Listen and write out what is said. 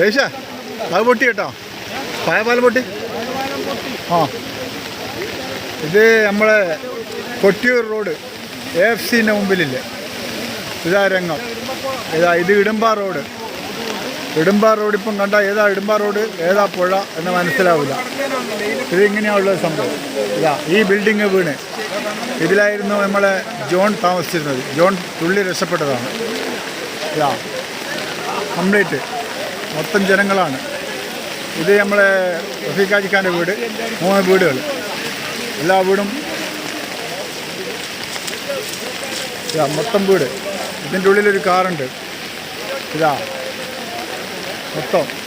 രേഷ അത് പൊട്ടി കേട്ടോ. പായപാലം പൊട്ടി? ആ. ഇത് നമ്മളെ കൊട്ടിയൂർ റോഡ് എ എഫ് സിന്റെ മുമ്പിലില്ലേ? ഇതാ രംഗം. ഇതാ ഇത് ഇടുമ്പാ റോഡ്. ഇടുമ്പാ റോഡ് ഇപ്പം കണ്ട ഏതാ ഇടുമ്പാ റോഡ് ഏതാ പുഴ എന്ന് മനസ്സിലാവില്ല ഇത് ഇങ്ങനെയുള്ള സംഭവം. ഇതാ ഈ ബിൽഡിങ് വീണ്. ഇതിലായിരുന്നു നമ്മളെ ജോൺ താമസിച്ചിരുന്നത്. ജോൺ തുള്ളി രക്ഷപ്പെട്ടതാണ്. ഇതാ. കംപ്ലീറ്റ്. മൊത്തം ജനങ്ങളാണ്. ഇത് നമ്മളെ റഫീഖാജിഖാന്റെ വീട് മൂന്ന് വീടുകൾ. എല്ലാ വീടും ഇതാ മൊത്തം വീട്. ഇതിന്റെ ഉള്ളിലൊരു കാറുണ്ട്. ഇതാ മൊത്തം.